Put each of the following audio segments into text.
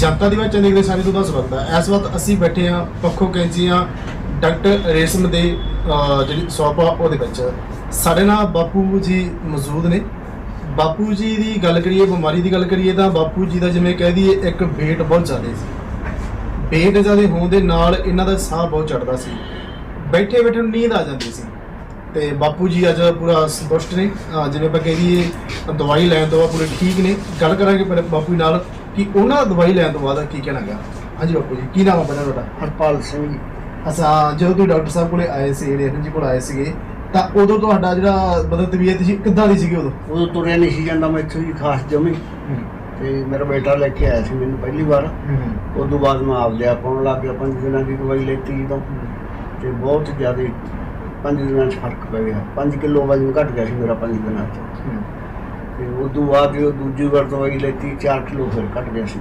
ਜਨਤਾ ਦੀ ਵਿੱਚ ਦੇਖਦੇ ਸਾਰੇ ਤੋਂ ਦਾ ਸਵਾਗਤ ਹੈ ਇਸ ਵਕਤ ਅਸੀਂ ਬੈਠੇ ਹਾਂ ਪੱਖੋ ਕੈਂਚੀਆਂ ਡਾਕਟਰ ਰੇਸ਼ਮ ਦੇ ਅਹ, ਜਿਹੜੀ ਸੌਪ ਆ ਉਹਦੇ ਵਿੱਚ। ਸਾਡੇ ਨਾਲ ਬਾਪੂ ਜੀ ਮੌਜੂਦ ਨੇ। ਬਾਪੂ ਜੀ ਦੀ ਗੱਲ ਕਰੀਏ ਬਿਮਾਰੀ ਦੀ ਗੱਲ ਕਰੀਏ ਤਾਂ ਬਾਪੂ ਜੀ ਦਾ ਜਿਵੇਂ ਕਹਿ ਦਈਏ ਇੱਕ ਵੇਟ ਬਹੁਤ ਜ਼ਿਆਦਾ ਸੀ। ਵੇਟ ਜ਼ਿਆਦਾ ਹੋਣ ਦੇ ਨਾਲ ਇਹਨਾਂ ਦਾ ਸਾਹ ਬਹੁਤ ਚੜਦਾ ਸੀ। ਬੈਠੇ ਬੈਠੇ ਨੂੰ ਨੀਂਦ ਆ ਜਾਂਦੀ ਸੀ। ਤੇ ਬਾਪੂ ਜੀ ਅੱਜ ਪੂਰਾ ਸੰਤੁਸ਼ਟ ਨੇ। ਅਹ ਜਿਵੇਂ ਆਪਾਂ ਕਹਿ ਦਈਏ ਦਵਾਈ ਲੈਣ ਤੋਂ ਬਾਅਦ ਪੂਰੇ ਠੀਕ ਨੇ। ਗੱਲ ਕਰਾਂਗੇ ਪਰ ਬਾਪੂ ਜੀ ਨਾਲ। ਕਿ ਉਹਨਾਂ ਦਵਾਈ ਲੈਣ ਤੋਂ ਬਾਅਦ ਕੀ ਕਹਿਣਾ ਗਾ? ਹਾਂਜੀ ਬਾਪੂ ਜੀ ਕੀ ਨਾਮ ਹੈ ਪਹਿਲਾਂ ਤੁਹਾਡਾ? ਹਰਪਾਲ ਸਿੰਘ ਜੀ। ਅੱਛਾ ਜਦੋਂ ਤੁਸੀਂ ਡਾਕਟਰ ਸਾਹਿਬ ਕੋਲੇ ਆਏ ਸੀ ਰੇਖਨ ਜੀ ਕੋਲ ਆਏ ਸੀਗੇ ਤਾਂ ਉਦੋਂ ਤੁਹਾਡਾ ਜਿਹੜਾ ਮਤਲਬ ਤਬੀਅਤ ਸੀ ਕਿੱਦਾਂ ਦੀ ਸੀਗੀ ਉਦੋਂ? ਉਦੋਂ ਤੁਰਿਆ ਨਹੀਂ ਸੀ ਜਾਂਦਾ ਮੈਂ ਇੱਥੋਂ ਜੀ ਖਾਸ ਜਮੀ। ਤੇ ਮੇਰਾ ਬੇਟਾ ਲੈ ਕੇ ਆਇਆ ਸੀ ਮੈਨੂੰ ਪਹਿਲੀ ਵਾਰ। ਉਸ ਤੋਂ ਬਾਅਦ ਮੈਂ ਆਪ ਪਾਉਣ ਲੱਗ ਗਿਆ ਪੰਜ ਦਿਨਾਂ ਦੀ ਦਵਾਈ ਲੈਤੀ ਜਦੋਂ ਤੇ। ਬਹੁਤ ਜ਼ਿਆਦਾ ਪੰਜ ਦਿਨਾਂ 'ਚ ਫ਼ਰਕ ਪੈ ਗਿਆ। 5 ਕਿਲੋ ਵਜ਼ਨ ਘਟ ਗਿਆ ਸੀ ਮੇਰਾ ਪੰਜ ਦਿਨਾਂ 'ਚ। ਤੇ ਤੋਂ ਬਾਅਦ ਜਦੋਂ ਦੂਜੀ ਵਾਰ ਦਵਾਈ ਲੈਤੀ 4 ਕਿਲੋ ਫਿਰ ਘਟ ਗਿਆ ਸੀ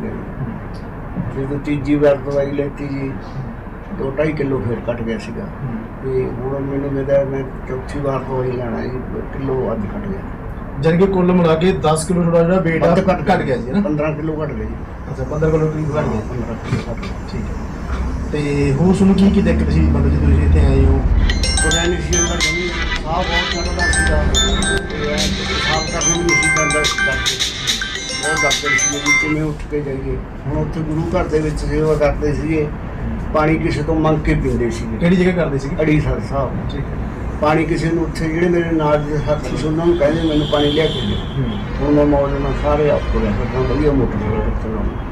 ਜਦੋਂ ਤੀਜੀ ਵਾਰ ਦਵਾਈ ਲੈਤੀ ਜੀ 2.5 ਕਿਲੋ ਫਿਰ ਘਟ ਗਿਆ ਸੀਗਾ। ਤੇ ਹੁਣ ਮੈਨੂੰ ਮੇਰਾ ਮੈਂ ਚੌਥੀ ਵਾਰ ਦਵਾਈ ਲੈਣਾ ਜੀ ਕਿਲੋ ਅੱਜ ਘਟ ਗਿਆ। ਜਾਣੀ ਕਿ ਕੁੱਲ ਮਿਲਾ ਕੇ 10 ਕਿਲੋ ਤੁਹਾਡਾ ਜਿਹੜਾ weight ਆ ਵੱਧ ਘਟ ਗਿਆ ਜੀ ਨਾ? 15 ਕਿਲੋ ਘਟ ਗਿਆ ਜੀ। ਅੱਛਾ 15 ਕਿਲੋ ਕਰੀਬ ਘਟ ਗਿਆ। 15 ਕਿਲੋ ਘਟ ਗਿਆ। ਠੀਕ ਹੈ। ਤੇ ਹੋਰ ਤੁਹਾਨੂੰ ਕੀ ਕੀ ਦਿੱਕਤ ਸੀ? ਮਤਲਬ ਜਦੋਂ ਤੁਸੀਂ ਇੱਥੇ ਆਏ ਹੋ? ਸੀ ਜਾਂਦਾ ਜਮੀ ਸਾਹ ਬਹੁਤ ਚੜਦਾ ਸੀਗਾ। ਤੇ ਐਂ ਸਾਹ ਕਰਨਾ ਵੀ ਨਹੀਂ ਸੀ ਪੈਂਦਾ ਕਰਕੇ ਬਹੁਤ ਡਾਕਟਰ ਸੀ ਵੀ ਕਿਵੇਂ ਉੱਠ ਕੇ ਜਾਈਏ ਹੁਣ ਉੱਥੇ ਗੁਰੂ ਘਰ ਦੇ ਵਿੱਚ ਸੇਵਾ ਕਰਦੇ ਸੀਗੇ ਪਾਣੀ ਕਿਸੇ ਤੋਂ ਮੰਗ ਕੇ ਪੀਂਦੇ ਸੀਗੇ ਕਿਹੜੀ ਜਗ੍ਹਾ ਕਰਦੇ ਸੀਗੇ? ਅੜੀ ਸਰ ਸਾਹਿਬ। ਠੀਕ ਹੈ। ਪਾਣੀ ਕਿਸੇ ਨੂੰ ਉੱਥੇ ਜਿਹੜੇ ਮੇਰੇ ਨਾਲ ਦੇ ਸਾਥੀ ਸੀ ਉਹਨਾਂ ਨੂੰ ਕਹਿੰਦੇ ਮੈਨੂੰ ਪਾਣੀ ਲਿਆ ਕੇ ਦਿਓ ਹੁਣ ਮੈਂ ਮੌਜ ਨਾਲ ਸਾਰੇ ਆਪ ਕੋਲ ਕਰਦਾ ਵਧੀਆ ਮੋਟਰਸਾਈਕਲ ਚਲਾਉਂਦਾ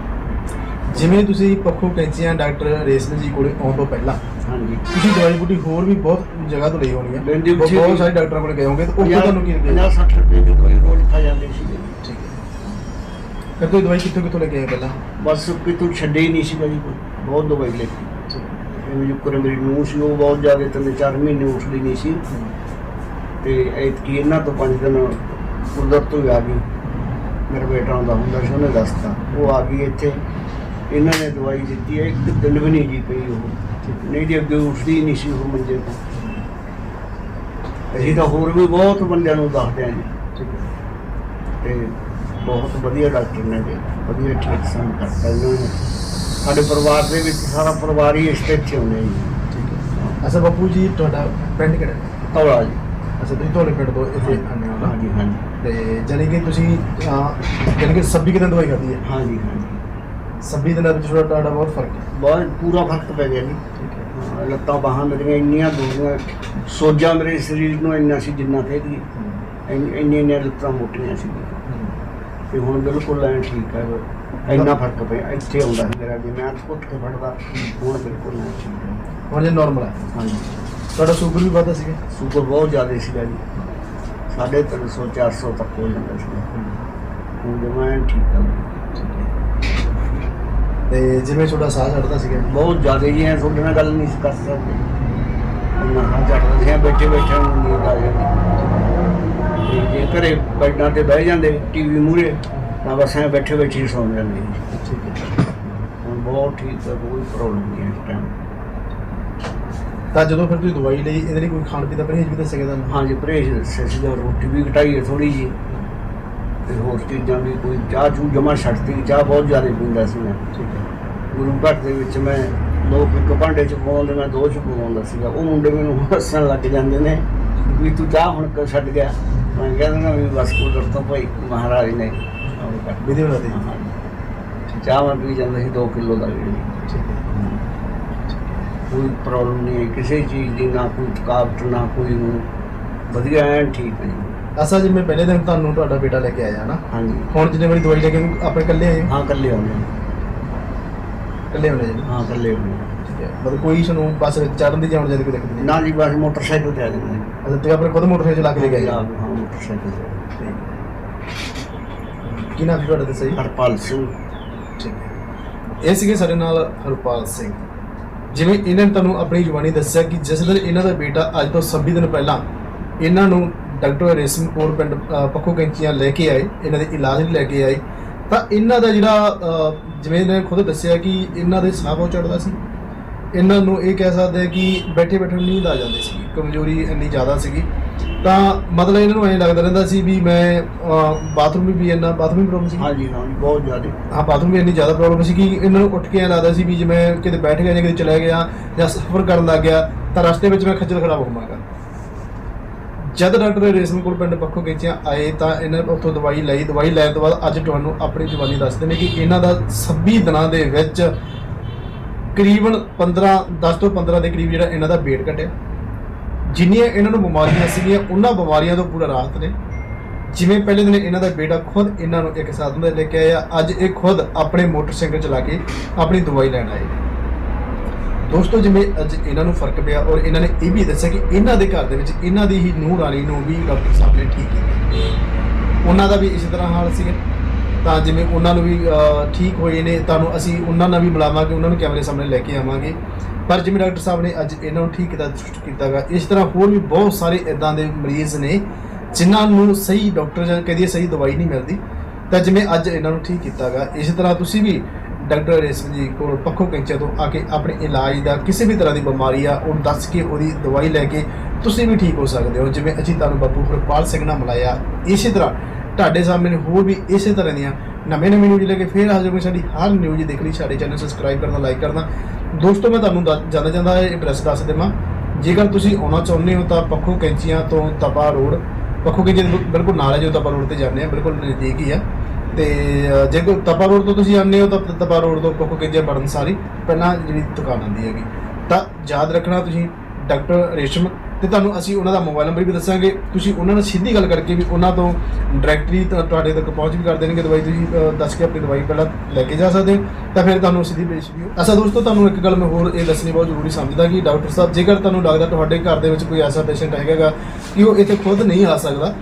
ਜਿਵੇਂ ਤੁਸੀਂ ਪੱਖੋ ਕੈਂਚੀਆਂ ਡਾਕਟਰ ਰੇਸ਼ਮ ਜੀ ਕੋਲੇ ਆਉਣ ਤੋਂ ਪਹਿਲਾਂ ਹਾਂਜੀ। ਤੁਸੀਂ ਦਵਾਈ ਬੂਟੀ ਹੋਰ ਵੀ ਬਹੁਤ ਜਗ੍ਹਾ ਤੋਂ ਲਈ ਹੋਣੀ ਹੈ ਲੈਂਦੀ ਬਹੁਤ ਸੀ। ਬਹੁਤ ਸਾਰੇ ਡਾਕਟਰਾਂ ਕੋਲ ਗਏ ਹੋਗੇ ਤੇ ਉੱਥੇ ਤੁਹਾਨੂੰ ਕੀ ਲੱਗਿਆ 50 60 ਰੁਪਏ ਦੀ ਕੋਈ ਰੋਜ਼ ਖਾ ਜਾਂਦੇ ਸੀਗੇ ਠੀਕ ਹੈ। ਫਿਰ ਤੁਸੀਂ ਦਵਾਈ ਕਿੱਥੋਂ ਕਿੱਥੋਂ ਲੈ ਕੇ ਆਏ ਪਹਿਲਾਂ? ਬਸ ਕਿਤੋਂ ਛੱਡੇ ਹੀ ਨਹੀਂ ਸੀਗਾ ਜੀ ਕੋਈ। ਬਹੁਤ ਦਵਾਈ ਲੈਤੀ ਇਹ ਜੋ ਕਰ ਮੇਰੀ ਨੂੰਹ ਸੀ ਉਹ ਬਹੁਤ ਜ਼ਿਆਦਾ ਤਿੰਨ ਚਾਰ ਮਹੀਨੇ ਉੱਠਦੀ ਨਹੀਂ ਸੀ। ਤੇ ਐਤਕੀ ਇਹਨਾਂ ਤੋਂ ਪੰਜ ਦਿਨ ਕੁਦਰਤ ਤੋਂ ਹੀ ਆ ਗਈ। ਮੇਰਾ ਬੇਟਾ ਆਉਂਦਾ ਹੁੰਦਾ ਸੀ ਉਹਨੇ ਦੱਸਤਾ। ਉਹ ਆ ਗਈ ਇੱਥੇ। ਇਹਨਾਂ ਨੇ ਦਵਾਈ ਦਿੱਤੀ ਹੈ ਇੱਕ ਦਿਨ ਵੀ ਨਹੀਂ ਜੀ ਪਈ ਉਹ। ਨਹੀਂ ਜੀ ਅੱਗੇ ਉੱਠਦੀ ਨਹੀਂ ਸੀ ਉਹ ਮੰਜੇ ਤੋਂ। ਅਸੀਂ ਤਾਂ ਹੋਰ ਵੀ ਬਹੁਤ ਬੰਦਿਆਂ ਨੂੰ ਦੱਸਦੇ ਹਾਂ ਜੀ। ਤੇ ਬਹੁਤ ਵਧੀਆ ਡਾਕਟਰ ਨੇ ਜੀ ਵਧੀਆ ਠੀਕ ਸਨ ਕਰਤਾ ਇਹਨਾਂ ਨੇ। ਸਾਡੇ ਪਰਿਵਾਰ ਦੇ ਵਿੱਚ ਸਾਰਾ ਪਰਿਵਾਰ ਹੀ ਇਸ ਤੇ ਹੁੰਦੇ ਜੀ। ਅੱਛਾ ਬਾਪੂ ਜੀ ਤੁਹਾਡਾ ਪਿੰਡ ਕਿਹੜਾ? ਤੌਲਾ ਜੀ। ਅੱਛਾ ਤੁਸੀਂ ਤੁਹਾਡੇ ਪਿੰਡ ਤੋਂ ਇੱਥੇ ਆਉਂਦੇ ਹੋ ਹਾਂਜੀ ਹਾਂਜੀ। ਤੇ ਜਾਣੀ ਕਿ ਤੁਸੀਂ ਜਾਣੀ ਕਿ 26 ਕੁ ਦਿਨ ਦਵਾਈ ਖਾਧੀ ਹੈ? ਹਾਂਜੀ ਹਾਂਜੀ। 26 ਦਿਨਾਂ ਵਿੱਚ ਤੁਹਾਡਾ ਤੁਹਾਡਾ ਬਹੁਤ ਫ਼ਰਕ ਹੈ। ਬਹੁਤ ਪੂਰਾ ਫ਼ਰਕ ਪੈ ਗਿਆ ਜੀ। ਹੈ। ਹਾਂ, ਲੱਤਾਂ ਬਾਹਾਂ ਮੇਰੀਆਂ ਇੰਨੀਆਂ ਦੂਰੀਆਂ ਸੋਜਾਂ ਮੇਰੇ ਸਰੀਰ ਨੂੰ ਇੰਨਾ ਸੀ ਜਿੰਨਾ ਕਹਿਦੀ ਇੰਨੀਆਂ ਇੰਨੀਆਂ ਲੱਤਾਂ ਮੋਟੀਆਂ ਸੀ। ਤੇ ਹੁਣ ਬਿਲਕੁਲ ਐਂ ਠੀਕ ਹੈ। ਇੰਨਾ ਫ਼ਰਕ ਪਿਆ ਇੱਥੇ ਆਉਂਦਾ ਸੀ ਮੇਰਾ ਜੇ। ਮੈਂ ਉੱਠ ਕੇ ਫੜਦਾ ਹੁਣ ਬਿਲਕੁਲ ਐਂ ਠੀਕ ਹੈ। ਹੁਣ ਜੇ ਨਾਰਮਲ ਹੈ। ਹਾਂਜੀ। ਤੁਹਾਡਾ ਸ਼ੂਗਰ ਵੀ ਵੱਧਦਾ ਸੀਗਾ? ਸ਼ੂਗਰ ਬਹੁਤ ਜ਼ਿਆਦਾ ਸੀਗਾ ਜੀ। ਸਾਢੇ ਤਿੰਨ ਸੌ 400 ਤੱਕ ਹੋ ਜਾਂਦਾ ਸੀ ਹੁਣ ਜਮਾਂ ਐਨ ਠੀਕ ਆ ਤੇ ਜਿਵੇਂ ਤੁਹਾਡਾ ਸਾਹ ਚੜਦਾ ਸੀਗਾ। ਬਹੁਤ ਜ਼ਿਆਦਾ ਜੀ ਐ ਤੁਹਾਡੇ ਨਾਲ ਗੱਲ ਨਹੀਂ ਕਰ ਸਕਦੇ। ਹਾਂ ਚੜਦਾ ਸੀ ਬੈਠੇ ਬੈਠੇ ਨੂੰ ਨੀਂਦ ਆ ਜਾਂਦੀ। ਜੇ ਘਰੇ ਬੈਡਾਂ ਤੇ ਬਹਿ ਜਾਂਦੇ ਟੀਵੀ ਮੂਹਰੇ ਤਾਂ ਬਸ ਐਂ ਬੈਠੇ ਬੈਠੇ ਹੀ ਸੌਂ ਜਾਂਦੇ ਹੈ। ਬਹੁਤ ਠੀਕ ਹੈ ਕੋਈ ਪ੍ਰੋਬਲਮ ਨਹੀਂ ਹੈ ਇਸ ਟਾਈਮ ਤਾਂ ਜਦੋਂ ਫਿਰ ਤੁਸੀਂ ਦਵਾਈ ਲਈ ਇਹਦੇ ਲਈ ਕੋਈ ਖਾਣ ਪੀਣ ਦਾ ਪਰਹੇਜ਼ ਵੀ ਦੱਸਿਆ ਗਿਆ ਤੁਹਾਨੂੰ? ਹਾਂਜੀ ਪਰਹੇਜ਼ ਦੱਸਿਆ ਸੀਗਾ ਰੋਟੀ ਵੀ ਘਟਾਈ ਹੈ ਥੋੜੀ ਜੀ ਤੇ ਹੋਰ ਚੀਜ਼ਾਂ ਵੀ ਕੋਈ ਚਾਹ ਚੂ ਜਮਾ ਛੱਡਤੀ ਚਾਹ ਬਹੁਤ ਜ਼ਿਆਦਾ ਪੀਂਦਾ ਸੀ ਮੈਂ। ਠੀਕ ਹੈ। ਗੁਰੂ ਘਰ ਦੇ ਵਿੱਚ ਮੈਂ ਲੋਕ ਇੱਕ ਭਾਂਡੇ ਚ ਪਾਉਂਦੇ ਮੈਂ ਦੋ ਚ ਪਾਉਂਦਾ ਸੀਗਾ ਉਹ ਮੁੰਡੇ ਮੈਨੂੰ ਹੱਸਣ ਲੱਗ ਜਾਂਦੇ ਨੇ ਵੀ ਤੂੰ ਚਾਹ ਹੁਣ ਕਿਉਂ ਛੱਡ ਗਿਆ। ਮੈਂ ਕਹਿੰਦਾ ਨਾ ਵੀ ਬਸ ਕੁਦਰਤ ਤੋਂ ਭਾਈ ਮਹਾਰਾਜ ਨੇ ਵਿਧੀ ਬਣਾ ਦਿੱਤੀ। ਚਾਹ ਮੈਂ ਪੀ ਜਾਂਦਾ ਸੀ 2 ਕਿਲੋ ਦਾ ਜਿਹੜੀ ਹੈ। ਕੋਈ ਪ੍ਰੋਬਲਮ ਨਹੀਂ ਕਿਸੇ ਚੀਜ਼ ਦੀ ਨਾ ਕੋਈ ਥਕਾਵਟ ਨਾ ਕੋਈ ਵਧੀਆ ਐਨ ਠੀਕ ਹੈ ਅਸਾ ਜੀ ਮੈਂ ਪਹਿਲੇ ਦਿਨ ਤੁਹਾਨੂੰ ਤੁਹਾਡਾ ਬੇਟਾ ਲੈ ਕੇ ਆਇਆ ਨਾ। ਹਾਂਜੀ। ਹੁਣ ਜਿੰਨੇ ਵਾਰੀ ਦਵਾਈ ਲੈ ਕੇ ਆਪਣੇ ਇਕੱਲੇ ਆਏ? ਹੋ? ਹਾਂ ਇਕੱਲੇ ਆਉਂਦੇ ਹਾਂ। ਇਕੱਲੇ ਹੋਣੇ ਜੀ? ਹਾਂ ਇਕੱਲੇ ਆਉਂਦੇ। ਠੀਕ ਹੈ। ਮਤਲਬ ਕੋਈ ਤੁਹਾਨੂੰ ਬੱਸ ਚੜਨ ਦੀ ਜਾਣ ਦੀ ਕੋਈ ਦਿੱਕਤ ਨਹੀਂ? ਨਾ ਜੀ ਬਸ ਮੋਟਰਸਾਈਕਲ ਤੇ ਆ ਜਾਂਦੇ ਹਾਂ ਅੱਛਾ ਤੁਸੀਂ ਆਪਣੇ ਖੁਦ ਮੋਟਰਸਾਈਕਲ ਚਲਾ ਕੇ ਲੈ ਕੇ ਆਏ? ਹਾਂ ਹੋ? ਹਾਂ ਮੋਟਰਸਾਈਕਲ ਤੇ। ਕੀ ਨਾਮ ਸੀ ਤੁਹਾਡਾ ਦੱਸੋ ਜੀ? ਹਰਪਾਲ ਸਿੰਘ। ਠੀਕ ਹੈ। ਇਹ ਸੀਗੇ ਸਾਡੇ ਨਾਲ ਹਰਪਾਲ ਸਿੰਘ। ਜਿਵੇਂ ਇਹਨਾਂ ਨੇ ਤੁਹਾਨੂੰ ਆਪਣੀ ਜ਼ੁਬਾਨੀ ਦੱਸਿਆ ਕਿ ਜਿਸ ਦਿਨ ਇਹਨਾਂ ਦਾ ਬੇਟਾ ਅੱਜ ਤੋਂ 26 ਦਿਨ ਪਹਿਲਾਂ ਇਹਨਾਂ ਨੂੰ ਡਾਕਟਰ ਰੇਸ਼ਮ ਕੌਰ ਪਿੰਡ ਪੱਖੋ ਕੈਂਚੀਆਂ ਲੈ ਕੇ ਆਏ ਇਹਨਾਂ ਦੇ ਇਲਾਜ ਲਈ ਲੈ ਕੇ ਆਏ। ਤਾਂ ਇਹਨਾਂ ਦਾ ਜਿਹੜਾ ਜਿਵੇਂ ਇਹਨਾਂ ਨੇ ਖੁਦ ਦੱਸਿਆ ਕਿ ਇਹਨਾਂ ਦੇ ਸਾਹ ਬਹੁਤ ਚੜਦਾ ਸੀ। ਇਹਨਾਂ ਨੂੰ ਇਹ ਕਹਿ ਸਕਦੇ ਆ ਕਿ ਬੈਠੇ ਬੈਠੇ ਨੀਂਦ ਆ ਜਾਂਦੀ ਸੀ ਕਮਜ਼ੋਰੀ ਇੰਨੀ ਜ਼ਿਆਦਾ ਸੀਗੀ। ਤਾਂ ਮਤਲਬ ਇਹਨਾਂ ਨੂੰ ਐਂ ਲੱਗਦਾ ਰਹਿੰਦਾ ਸੀ ਵੀ ਮੈਂ ਬਾਥਰੂਮ ਵੀ ਇੰਨਾ ਬਾਥਰੂਮ ਵੀ ਪ੍ਰੋਬਲਮ ਸੀ। ਹਾਂਜੀ ਹਾਂ ਬਹੁਤ ਜ਼ਿਆਦਾ। ਹਾਂ ਬਾਥਰੂਮ ਵੀ ਇੰਨੀ ਜ਼ਿਆਦਾ ਪ੍ਰੋਬਲਮ ਸੀ ਕਿ ਇਹਨਾਂ ਨੂੰ ਉੱਠ ਕੇ ਐਂ ਲੱਗਦਾ ਸੀ ਵੀ ਜੇ ਮੈਂ ਕਿਤੇ ਬੈਠ ਗਿਆ ਜਾਂ ਕਿਤੇ ਚਲਾ ਗਿਆ ਜਾਂ ਸਫ਼ਰ ਕਰਨ ਲੱਗ ਗਿਆ ਤਾਂ ਰਸਤੇ ਵਿੱਚ ਮੈਂ ਖੱਜਲ ਖਰਾਬ ਹੋਵਾਂਗਾ ਜਦ ਡਾਕਟਰ ਰੇਸ਼ਮ ਕੋਲ ਪਿੰਡ ਪੱਖੋਂ ਗੇਚਿਆ ਆਏ ਤਾਂ ਇਹਨਾਂ ਉੱਥੋਂ ਦਵਾਈ ਲਈ, ਦਵਾਈ ਲੈਣ ਤੋਂ ਬਾਅਦ ਅੱਜ ਤੁਹਾਨੂੰ ਆਪਣੀ ਜਵਾਨੀ ਦੱਸਦੇ ਨੇ ਕਿ ਇਹਨਾਂ ਦਾ 26 ਦਿਨਾਂ ਦੇ ਵਿੱਚ ਕਰੀਬਨ 15 10 ਤੋਂ 15 ਦੇ ਕਰੀਬ ਜਿਹੜਾ ਇਹਨਾਂ ਦਾ weight ਘਟਿਆ। ਜਿੰਨੀਆਂ ਇਹਨਾਂ ਨੂੰ ਬਿਮਾਰੀਆਂ ਸੀਗੀਆਂ, ਉਹਨਾਂ ਬਿਮਾਰੀਆਂ ਤੋਂ ਪੂਰਾ ਰਾਹਤ ਨੇ। ਜਿਵੇਂ ਪਹਿਲੇ ਦਿਨ ਇਹਨਾਂ ਦਾ ਬੇਟਾ ਖੁਦ ਇਹਨਾਂ ਨੂੰ ਇੱਕ ਸਾਧਨ ਦੇ ਲੈ ਕੇ ਆਇਆ, ਅੱਜ ਇਹ ਖੁਦ ਆਪਣੇ ਮੋਟਰਸਾਈਕਲ ਚਲਾ ਕੇ ਆਪਣੀ ਦਵਾਈ ਲੈਣ ਆਏ ਦੋਸਤੋ, ਜਿਵੇਂ ਅੱਜ ਇਹਨਾਂ ਨੂੰ ਫ਼ਰਕ ਪਿਆ ਔਰ ਇਹਨਾਂ ਨੇ ਇਹ ਵੀ ਦੱਸਿਆ ਕਿ ਇਹਨਾਂ ਦੇ ਘਰ ਦੇ ਵਿੱਚ ਇਹਨਾਂ ਦੀ ਹੀ ਨੂੰਹ ਰਾਣੀ ਨੂੰ ਵੀ ਡਾਕਟਰ ਸਾਹਿਬ ਨੇ ਠੀਕ ਕੀਤਾ। ਉਹਨਾਂ ਦਾ ਵੀ ਇਸੇ ਤਰ੍ਹਾਂ ਹਾਲ ਸੀਗਾ। ਤਾਂ ਜਿਵੇਂ ਉਹਨਾਂ ਨੂੰ ਵੀ ਠੀਕ ਹੋਏ ਨੇ, ਤੁਹਾਨੂੰ ਅਸੀਂ ਉਹਨਾਂ ਨਾਲ ਵੀ ਮਿਲਾਵਾਂਗੇ, ਉਹਨਾਂ ਨੂੰ ਕੈਮਰੇ ਸਾਹਮਣੇ ਲੈ ਕੇ ਆਵਾਂਗੇ। ਪਰ ਜਿਵੇਂ ਡਾਕਟਰ ਸਾਹਿਬ ਨੇ ਅੱਜ ਇਹਨਾਂ ਨੂੰ ਠੀਕ ਕੀਤਾ ਕੀਤਾਗਾ ਇਸ ਤਰ੍ਹਾਂ ਹੋਰ ਵੀ ਬਹੁਤ ਸਾਰੇ ਇਦਾਂ ਦੇ ਮਰੀਜ਼ ਨੇ ਜਿਨ੍ਹਾਂ ਨੂੰ ਸਹੀ ਡਾਕਟਰ ਜਾਂ ਕਹਦੀ ਸਹੀ ਦਵਾਈ ਨਹੀਂ ਮਿਲਦੀ। ਤਾਂ ਜਿਵੇਂ ਅੱਜ ਇਹਨਾਂ ਨੂੰ ਠੀਕ ਕੀਤਾਗਾ ਇਸੇ ਤਰ੍ਹਾਂ ਤੁਸੀਂ ਵੀ ਡਾਕਟਰ ਰੇਸ਼ਮ ਜੀ ਕੋਲ ਪੱਖੋ ਕੈਂਚੇ ਤੋਂ ਆ ਕੇ ਆਪਣੇ ਇਲਾਜ ਦਾ ਕਿਸੇ ਵੀ ਤਰ੍ਹਾਂ ਦੀ ਬਿਮਾਰੀ ਆ, ਉਹ ਦੱਸ ਕੇ ਉਹਦੀ ਦਵਾਈ ਲੈ ਕੇ ਤੁਸੀਂ ਵੀ ਠੀਕ ਹੋ ਸਕਦੇ ਹੋ। ਜਿਵੇਂ ਅਸੀਂ ਤੁਹਾਨੂੰ ਬਾਪੂ ਹਰਪਾਲ ਸਿੰਘ ਨਾਲ ਮਿਲਾਇਆ, ਇਸੇ ਤਰ੍ਹਾਂ ਤੁਹਾਡੇ ਸਾਹਮਣੇ ਹੋਰ ਵੀ ਇਸੇ ਤਰ੍ਹਾਂ ਦੀਆਂ ਨਵੇਂ ਨਵੇਂ ਨਿਊਜ਼ ਲੈ ਕੇ ਫੇਰ ਹਾਜ਼ਰ ਹੋਵਾਂਗੇ ਸਾਡੀ ਹਰ ਨਿਊਜ਼ ਦੇਖ ਲਈ, ਸਾਡੇ ਚੈਨਲ ਸਬਸਕ੍ਰਾਈਬ ਕਰਨਾ ਲਾਈਕ ਕਰਨਾ। ਦੋਸਤੋ, ਮੈਂ ਤੁਹਾਨੂੰ ਦੱਸ- ਜਾਣਾ ਜਾਂਦਾ ਹੈ ਐਡਰੈਸ ਦੱਸ ਦੇਵਾਂ। ਜੇਕਰ ਤੁਸੀਂ ਆਉਣਾ ਚਾਹੁੰਦੇ ਹੋ ਤਾਂ ਪੱਖੋ ਕੈਂਚੀਆਂ ਤੋਂ ਤਪਾ ਰੋਡ, ਪੱਖੋ ਕੈਂਚੀਆਂ ਦੇ ਬਿਲਕੁਲ ਨਾਲ ਹੈ ਜੋ ਤਪਾ ਰੋਡ ਤੇ ਜਾਂਦੇ ਆ ਬਿਲਕੁਲ ਨਜ਼ਦੀਕ ਹੀ ਆ ਤੇ ਜੇ ਕੋਈ ਤਪਾ ਰੋਡ ਤੋਂ ਤੁਸੀਂ ਆਉਂਦੇ ਹੋ ਤਾਂ ਤਪਾ ਰੋਡ ਤੋਂ ਪੱਖੋ ਕੈਂਚੀਆਂ ਬੜਨ ਸਾਰੀ ਪਹਿਲਾਂ ਜਿਹੜੀ ਦੁਕਾਨ ਆਉਂਦੀ ਹੈਗੀ। ਤਾਂ ਯਾਦ ਰੱਖਣਾ ਤੁਸੀਂ, ਡਾਕਟਰ ਰੇਸ਼ਮ, ਤੇ ਤੁਹਾਨੂੰ ਅਸੀਂ ਉਹਨਾਂ ਦਾ ਮੋਬਾਈਲ ਨੰਬਰ ਵੀ ਦੱਸਾਂਗੇ। ਤੁਸੀਂ ਉਹਨਾਂ ਨਾਲ ਸਿੱਧੀ ਗੱਲ ਕਰਕੇ ਵੀ ਉਹਨਾਂ ਤੋਂ ਡਾਇਰੈਕਟਲੀ ਤੁਹਾਡੇ ਤੱਕ ਪਹੁੰਚ ਵੀ ਕਰ ਦੇਣਗੇ। ਦਵਾਈ ਤੁਸੀਂ ਦੱਸ ਕੇ ਆਪਣੀ ਦਵਾਈ ਪਹਿਲਾਂ ਲੈ ਕੇ ਜਾ ਸਕਦੇ ਹੋ। ਤਾਂ ਫਿਰ ਤੁਹਾਨੂੰ ਸਿੱਧੀ ਭੇਜ ਵੀ ਅਸਾ ਦੋਸਤੋ, ਤੁਹਾਨੂੰ ਇੱਕ ਗੱਲ ਮੈਂ ਹੋਰ ਇਹ ਦੱਸਣੀ ਬਹੁਤ ਜ਼ਰੂਰੀ ਸਮਝਦਾ ਕਿ ਡਾਕਟਰ ਸਾਹਿਬ, ਜੇਕਰ ਤੁਹਾਨੂੰ ਲੱਗਦਾ ਤੁਹਾਡੇ ਘਰ ਦੇ ਵਿੱਚ ਕੋਈ ਐਸਾ ਪੇਸ਼ੈਂਟ ਹੈਗਾਗਾ ਕਿ ਉਹ ਇੱਥੇ ਖੁਦ ਨਹੀਂ ਆ ਸਕਦਾ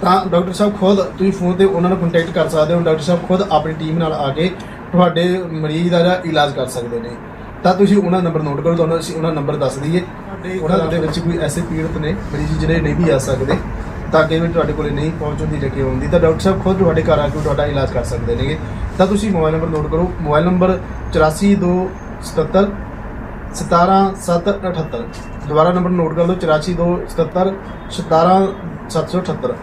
ਤਾਂ ਡਾਕਟਰ ਸਾਹਿਬ ਖੁਦ ਤੁਸੀਂ ਫੋਨ ਤੇ ਉਹਨਾਂ ਨੂੰ ਕੰਟੈਕਟ ਕਰ ਸਕਦੇ ਹੋ। ਡਾਕਟਰ ਸਾਹਿਬ ਖੁਦ ਆਪਣੀ ਟੀਮ ਨਾਲ ਆ ਕੇ ਤੁਹਾਡੇ ਮਰੀਜ਼ ਦਾ ਜਿਹੜਾ ਇਲਾਜ ਕਰ ਸਕਦੇ ਨੇ। ਤਾਂ ਤੁਸੀਂ ਉਹਨਾਂ ਨੰਬਰ ਨੋਟ ਕਰੋ ਤੁਹਾਨੂੰ ਅਸੀਂ ਉਹਨਾਂ ਨੰਬਰ ਦੱਸ ਦਈਏ। ਉਹਨਾਂ ਦੇ ਵਿੱਚ ਕੋਈ ਐਸੇ ਪੀੜਤ ਨੇ ਮਰੀਜ਼ ਜਿਹੜੇ ਨਹੀਂ ਵੀ ਆ ਸਕਦੇ ਤਾਂ ਕਿ ਵੀ ਤੁਹਾਡੇ ਕੋਲੇ ਨਹੀਂ ਪਹੁੰਚਣ ਦੀ ਜਗ੍ਹਾ ਹੁੰਦੀ। ਤਾਂ ਡਾਕਟਰ ਸਾਹਿਬ ਖੁਦ ਤੁਹਾਡੇ ਘਰ ਆ ਕੇ ਤੁਹਾਡਾ ਇਲਾਜ ਕਰ ਸਕਦੇ ਨੇਗੇ। ਤਾਂ ਤੁਸੀਂ ਮੋਬਾਈਲ ਨੰਬਰ ਨੋਟ ਕਰੋ। ਮੋਬਾਈਲ ਨੰਬਰ 8427 17778 ਦੁਬਾਰਾ ਨੰਬਰ ਨੋਟ ਕਰ ਲਓ। 8427 17778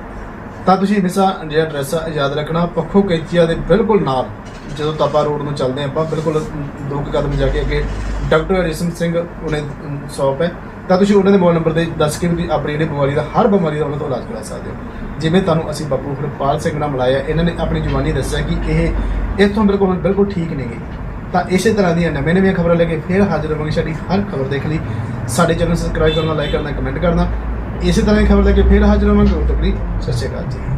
ਤਾਂ ਤੁਸੀਂ ਹਮੇਸ਼ਾ ਜਿਹੜਾ ਐਡਰੈਸ ਆ, ਯਾਦ ਰੱਖਣਾ, ਪੱਖੋ ਕੈਂਚੀਆ ਦੇ ਬਿਲਕੁਲ ਨਾਲ, ਜਦੋਂ ਤਾਪਾ ਰੋਡ ਨੂੰ ਚੱਲਦੇ ਆਪਾਂ, ਬਿਲਕੁਲ ਦੋ ਕਦਮ ਜਾ ਕੇ ਅੱਗੇ ਡਾਕਟਰ ਰੇਸ਼ਮ ਸਿੰਘ ਉਹਨੇ ਸ਼ਾਪ ਹੈ। ਤਾਂ ਤੁਸੀਂ ਉਹਨਾਂ ਦੇ ਮੋਬਾਈਲ ਨੰਬਰ ਤੇ ਦੱਸ ਕੇ ਵੀ ਆਪਣੀ ਜਿਹੜੀ ਬਿਮਾਰੀ ਦਾ, ਹਰ ਬਿਮਾਰੀ ਦਾ ਉਹਨਾਂ ਤੋਂ ਇਲਾਜ ਕਰਾ ਸਕਦੇ ਹੋ। ਜਿਵੇਂ ਤੁਹਾਨੂੰ ਅਸੀਂ ਬਾਪੂ ਹਰਪਾਲ ਸਿੰਘ ਨਾਲ ਮਿਲਾਇਆ, ਇਹਨਾਂ ਨੇ ਆਪਣੀ ਜਵਾਨੀ ਦੱਸਿਆ ਕਿ ਇਹ ਇੱਥੋਂ ਬਿਲਕੁਲ ਬਿਲਕੁਲ ਠੀਕ ਨੇਗੇ ਤਾਂ ਇਸੇ ਤਰ੍ਹਾਂ ਦੀਆਂ ਨਵੇਂ ਨਵੀਆਂ ਖਬਰਾਂ ਲੈ ਕੇ ਫਿਰ ਹਾਜ਼ਰ ਹੋਵਾਂਗੇ ਸਾਡੀ ਹਰ ਖਬਰ ਦੇਖ ਲਈ। ਸਾਡੇ ਚੈਨਲ ਸਬਸਕ੍ਰਾਈਬ ਕਰਨਾ ਲਾਈਕ ਕਰਨਾ ਕਮੈਂਟ ਕਰਨਾ। ਇਸੇ ਤਰ੍ਹਾਂ ਦੀ ਖਬਰ ਲੈ ਕੇ ਫਿਰ ਹਾਜ਼ਰ ਹੋਵਾਂਗੇ। ਉਦੋਂ ਸਤਿ ਸ਼੍ਰੀ ਅਕਾਲ ਜੀ।